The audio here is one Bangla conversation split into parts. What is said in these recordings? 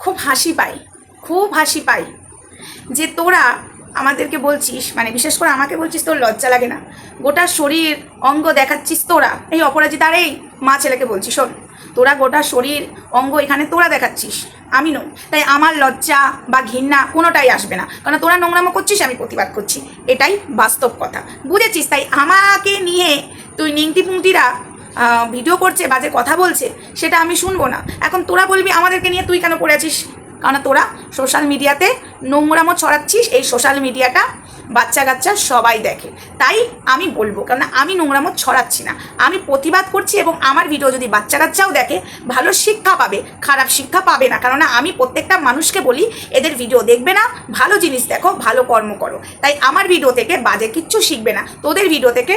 খুব হাসি পাই খুব হাসি পাই যে তোরা আমাদেরকে বলছিস মানে বিশেষ করে আমাকে বলছিস তোর লজ্জা লাগে না। গোটা শরীর অঙ্গ দেখাচ্ছিস তোরা এই অপরাজিতা আর এই মা ছেলেকে বলছিস শোন তোরা গোটা শরীর অঙ্গ এখানে তোরা দেখাচ্ছিস আমি নই। তাই আমার লজ্জা বা ঘৃণা কোনোটাই আসবে না কারণ তোরা নোংরামো করছিস আমি প্রতিবাদ করছি। এটাই বাস্তব কথা। বুঝেছিস? তাই আমাকে নিয়ে তুই পুংটিরা আহ, ভিডিও করছে বাজে কথা বলছে, সেটা আমি শুনব না। এখন তোরা বলবি আমাদেরকে নিয়ে তুই কেন করে আছিস? কারণ তোরা সোশ্যাল মিডিয়াতে নোংরামো ছড়াচ্ছিস, এই সোশ্যাল মিডিয়াটা বাচ্চা কাচ্চা সবাই দেখে। তাই আমি বলব কারণ আমি নোংরামো ছড়াচ্ছি না। আমি প্রতিবাদ করছি এবং আমার ভিডিও যদি বাচ্চা কাচ্চাও দেখে, ভালো শিক্ষা পাবে, খারাপ শিক্ষা পাবে না। কারণ আমি প্রত্যেকটা মানুষকে বলি, এদের ভিডিও দেখবে না, ভালো জিনিস দেখো, ভালো কর্ম করো। তাই আমার ভিডিও থেকে বাজে কিচ্ছু শিখবে না। তোদের ভিডিও থেকে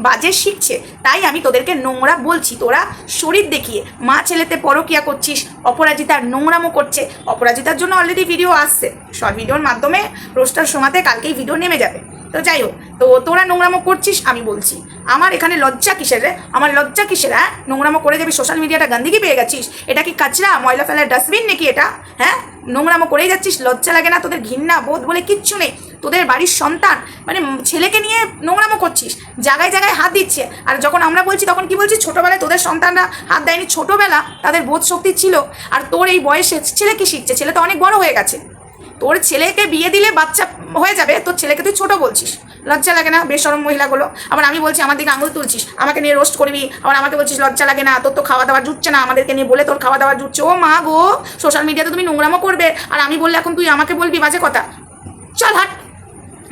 বাজে শিখছে। তাই আমি তোদেরকে নোংরা বলছি। তোরা শরীর দেখিয়ে, মা ছেলেতে পরকিয়া করছিস অপরাজিতার নোংরামো করছে। অপরাজিতার জন্য অলরেডি ভিডিও আসছে। শর্ট ভিডিওর মাধ্যমে রোস্টার সময়তে কালকেই ভিডিও নেমে যাবে। তো যাই হোক, তো তোরা নোংরামো করছিস, আমি বলছি। আমার এখানে লজ্জা কিসের রে? আমার লজ্জা কিসের হ্যাঁ? নোংরামো করে যাবি সোশ্যাল মিডিয়াটা গান্দিগি পেয়ে গেছিস। এটা কি কাচরা, ময়লা ফেলার ডাস্টবিন নাকি এটা? হ্যাঁ? নোংরামো করেই যাচ্ছিস, লজ্জা লাগে না তোদের ঘৃণা, বোধ বলে কিচ্ছু নেই। তোদের বাড়ির সন্তান মানে ছেলেকে নিয়ে নোংরামো করছিস, জায়গায় জায়গায় হাত দিচ্ছে। আর যখন আমরা বলছি, তখন কি বলছি ছোটোবেলায় তোদের সন্তানরা হাত দেয়নি। ছোটোবেলা তাদের বোধ শক্তি ছিল। আর তোর এই বয়সে ছেলে কি শিখছে? ছেলে তো অনেক বড় হয়ে গেছে। তোর ছেলেকে বিয়ে দিলে বাচ্চা হয়ে যাবে। তোর ছেলেকে তুই ছোট বলছিস। লজ্জা লাগে না বেসরম মহিলাগুলো? আবার আমি বলছি, আমার দিকে আঙুল তুলছিস। আমাকে নিয়ে রোস্ট করবি। আবার আমাকে বলছিস, লজ্জা লাগে না। তোর তো খাওয়া দাওয়া জুটছে না। আমাদেরকে নিয়ে বলে তোর খাওয়া দাওয়া জুটছে। ও মা গো সোশ্যাল মিডিয়াতে তুমি নোংরামো করবে। আর আমি বললে এখন তুই আমাকে বলবি? বাজে কথা। চল হাট।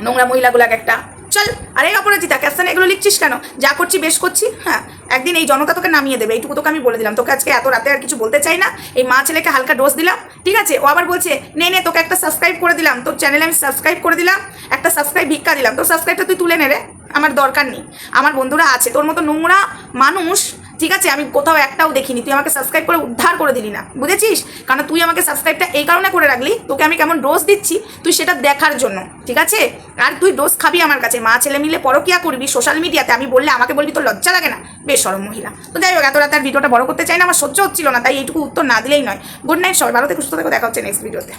নোংরা মহিলাগুলো এক একটা, চল, আরে অপরাজিতা ক্যাপশনে এগুলো লিখছিস কেন? যা করছি, বেশ করছি হ্যাঁ একদিন এই জনতা তোকে নামিয়ে দেবে, এইটুকু তোকে আমি বলে দিলাম, তোকে আজকে এত রাতে আর কিছু বলতে চাই না, এই মা ছেলেকে হালকা ডোজ দিলাম, ঠিক আছে? ও আবার বলছে, নে নে, তোকে একটা সাবস্ক্রাইব করে দিলাম, তোর চ্যানেলে আমি সাবস্ক্রাইব করে দিলাম, একটা সাবস্ক্রাইব ভিক্ষা দিলাম, তোর সাবস্ক্রাইবটা তুই তুলে নে রে, আমার দরকার নেই, আমার বন্ধুরা আছে, তোর মতো নোংরা মানুষ ঠিক আছে, আমি কোথাও একটাও দেখিনি। তুই আমাকে সাবস্ক্রাইব করে উদ্ধার করে দিলি না, বুঝেছিস? কারণ তুই আমাকে সাবস্ক্রাইবটা এই কারণে করে রাখলি, তোকে আমি কেমন ডোজ দিচ্ছি, তুই সেটা দেখার জন্য, ঠিক আছে? আর তুই ডোজ খাবি আমার কাছে, মা ছেলে মিলে পরকিয়া করবি সোশ্যাল মিডিয়াতে আমি বললে আমাকে বলবি তোর লজ্জা লাগে না? বেশ সরম মহিলা। তো যাই হোক, এত রাতে আর ভিডিওটা বড় করতে চাই না, আমার সহ্য হচ্ছিল না, তাই এইটুকু উত্তর না দিলেই নয়। গুড নাইট সবাই ভালো থেকে, সুস্থ থেকে, দেখা হচ্ছে নেক্সট ভিডিওতে